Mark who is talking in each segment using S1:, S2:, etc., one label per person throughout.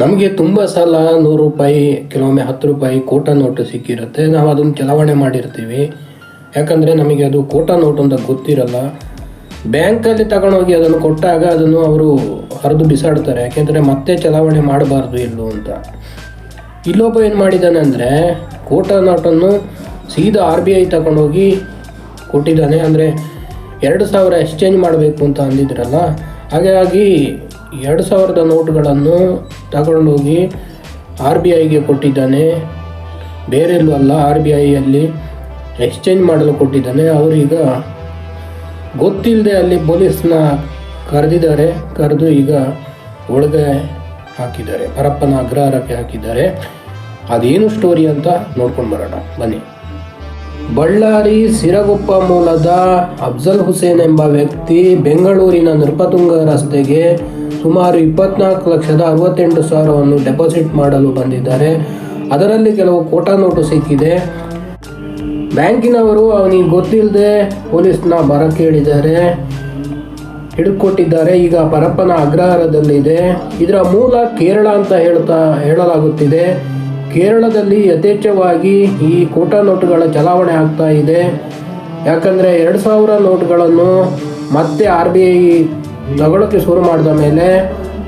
S1: ನಮಗೆ ತುಂಬ ಸಲ ನೂರು ರೂಪಾಯಿ, ಕೆಲವೊಮ್ಮೆ ಹತ್ತು ರೂಪಾಯಿ ಕೋಟ ನೋಟು ಸಿಕ್ಕಿರುತ್ತೆ. ನಾವು ಅದನ್ನು ಚಲಾವಣೆ ಮಾಡಿರ್ತೀವಿ. ಯಾಕಂದರೆ ನಮಗೆ ಅದು ಕೋಟ ನೋಟು ಅಂತ ಗೊತ್ತಿರಲ್ಲ. ಬ್ಯಾಂಕಲ್ಲಿ ತಗೊಂಡೋಗಿ ಅದನ್ನು ಕೊಟ್ಟಾಗ ಅದನ್ನು ಅವರು ಹರಿದು ಬಿಸಾಡ್ತಾರೆ. ಯಾಕೆಂದರೆ ಮತ್ತೆ ಚಲಾವಣೆ ಮಾಡಬಾರ್ದು ಎಲ್ಲೂ ಅಂತ. ಇಲ್ಲೊಬ್ಬ ಏನು ಮಾಡಿದ್ದಾನೆ ಅಂದರೆ ಕೋಟ ನೋಟನ್ನು ಸೀದಾ ಆರ್ ಬಿ ಐ ತಗೊಂಡೋಗಿ ಕೊಟ್ಟಿದ್ದಾನೆ. ಅಂದರೆ ಎರಡು ಸಾವಿರ ಎಕ್ಸ್ಚೇಂಜ್ ಮಾಡಬೇಕು ಅಂತ ಅಂದಿದ್ರಲ್ಲ. ಹಾಗಾಗಿ ಎರಡು ಸಾವಿರದ ನೋಟುಗಳನ್ನು ತಗೊಂಡೋಗಿ ಆರ್ ಬಿ ಐಗೆ ಕೊಟ್ಟಿದ್ದಾನೆ. ಬೇರೆಲ್ಲೂ ಅಲ್ಲ, ಆರ್ ಬಿ ಐಯಲ್ಲಿ ಎಕ್ಸ್ಚೇಂಜ್ ಮಾಡಲು ಕೊಟ್ಟಿದ್ದಾನೆ. ಅವರೀಗ ಗೊತ್ತಿಲ್ಲದೆ ಅಲ್ಲಿ ಪೊಲೀಸ್ನ ಕರೆದಿದ್ದಾರೆ. ಕರೆದು ಈಗ ಒಳಗೆ ಹಾಕಿದ್ದಾರೆ. ಪರಪ್ಪನ ಅಗ್ರಹಾರಕ್ಕೆ ಹಾಕಿದ್ದಾರೆ. ಅದೇನು ಸ್ಟೋರಿ ಅಂತ ನೋಡ್ಕೊಂಡು ಬರೋಣ. ಬನ್ನಿ. ಬಳ್ಳಾರಿ ಸಿರಗುಪ್ಪ ಮೂಲದ ಅಫ್ಜಲ್ ಹುಸೇನ್ ಎಂಬ ವ್ಯಕ್ತಿ ಬೆಂಗಳೂರಿನ ನೃಪತುಂಗ ರಸ್ತೆಗೆ ಸುಮಾರು ಇಪ್ಪತ್ನಾಲ್ಕು ಲಕ್ಷದ ಅರವತ್ತೆಂಟು ಸಾವಿರವನ್ನು ಡೆಪಾಸಿಟ್ ಮಾಡಲು ಬಂದಿದ್ದಾರೆ. ಅದರಲ್ಲಿ ಕೆಲವು ಕೋಟಾ ನೋಟು ಸಿಕ್ಕಿದೆ. ಬ್ಯಾಂಕಿನವರು ಅವನಿಗೆ ಗೊತ್ತಿಲ್ಲದೆ ಪೊಲೀಸ್ನ ಬರ ಕೇಳಿದ್ದಾರೆ. ಹಿಡ್ಕೊಟ್ಟಿದ್ದಾರೆ. ಈಗ ಪರಪ್ಪನ ಅಗ್ರಹಾರದಲ್ಲಿದೆ. ಇದರ ಮೂಲ ಕೇರಳ ಅಂತ ಹೇಳ್ತಾ ಹೇಳಲಾಗುತ್ತಿದೆ. ಕೇರಳದಲ್ಲಿ ಯಥೇಚ್ಛವಾಗಿ ಈ ಕೋಟಾ ನೋಟುಗಳ ಚಲಾವಣೆ ಆಗ್ತಾ ಇದೆ. ಯಾಕಂದರೆ ಎರಡು ಸಾವಿರ ನೋಟುಗಳನ್ನು ಮತ್ತೆ ಆರ್ ಬಿ ಐ ತಗೊಳ್ಳೋಕ್ಕೆ ಶುರು ಮಾಡಿದ ಮೇಲೆ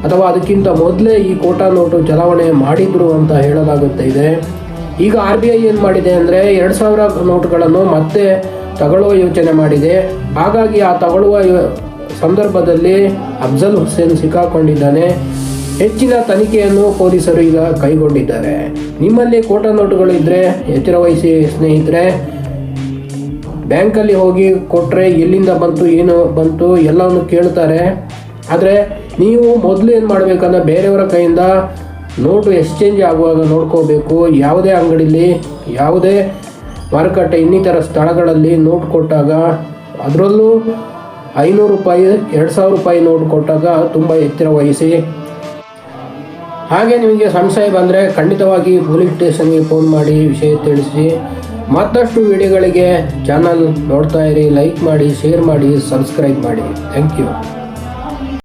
S1: ಅಥವಾ ಅದಕ್ಕಿಂತ ಮೊದಲೇ ಈ ಕೋಟಾ ನೋಟು ಚಲಾವಣೆ ಮಾಡಿದ್ರು ಅಂತ ಹೇಳಲಾಗುತ್ತೆ ಇದೆ. ಈಗ ಆರ್ ಬಿ ಐ ಏನು ಮಾಡಿದೆ ಅಂದರೆ ಎರಡು ಸಾವಿರ ನೋಟುಗಳನ್ನು ಮತ್ತೆ ತಗೊಳ್ಳುವ ಯೋಚನೆ ಮಾಡಿದೆ. ಹಾಗಾಗಿ ಆ ತಗೊಳ್ಳುವ ಸಂದರ್ಭದಲ್ಲಿ ಅಫ್ಜಲ್ ಹುಸೇನ್ ಸಿಕ್ಕಾಕೊಂಡಿದ್ದಾನೆ. ಹೆಚ್ಚಿನ ತನಿಖೆಯನ್ನು ಪೊಲೀಸರು ಈಗ ಕೈಗೊಂಡಿದ್ದಾರೆ. ನಿಮ್ಮಲ್ಲಿ ಕೋಟಾ ನೋಟುಗಳು ಇದ್ದರೆ ಎಚ್ಚರ ವಹಿಸಿ ಸ್ನೇಹಿತರೆ. ಬ್ಯಾಂಕಲ್ಲಿ ಹೋಗಿ ಕೊಟ್ಟರೆ ಎಲ್ಲಿಂದ ಬಂತು, ಏನು ಬಂತು ಎಲ್ಲವನ್ನು ಕೇಳ್ತಾರೆ. ಆದರೆ ನೀವು ಮೊದಲು ಏನು ಮಾಡಬೇಕಂದ್ರೆ ಬೇರೆಯವರ ಕೈಯಿಂದ ನೋಟು ಎಕ್ಸ್ಚೇಂಜ್ ಆಗುವಾಗ ನೋಡ್ಕೋಬೇಕು. ಯಾವುದೇ ಅಂಗಡಿಲಿ, ಯಾವುದೇ ಮಾರುಕಟ್ಟೆ, ಇನ್ನಿತರ ಸ್ಥಳಗಳಲ್ಲಿ ನೋಟ್ ಕೊಟ್ಟಾಗ ಅದರಲ್ಲೂ ಐನೂರು ರೂಪಾಯಿ, ಎರಡು ಸಾವಿರ ರೂಪಾಯಿ ನೋಟ್ ಕೊಟ್ಟಾಗ ತುಂಬ ಎಚ್ಚರ ವಹಿಸಿ. ಹಾಗೆ ನಿಮಗೆ ಸಂಶಯ ಬಂದರೆ ಖಂಡಿತವಾಗಿ ಪೊಲೀಸ್ ಸ್ಟೇಷನ್ಗೆ ಫೋನ್ ಮಾಡಿ ವಿಷಯ ತಿಳಿಸಿ. ಮತ್ತಷ್ಟು ವಿಡಿಯೋಗಳಿಗೆ ಚಾನಲ್ ನೋಡ್ತಾ ಇರಿ ಲೈಕ್ ಮಾಡಿ ಶೇರ್ ಮಾಡಿ ಸಬ್ಸ್ಕ್ರೈಬ್ ಮಾಡಿ. Thank you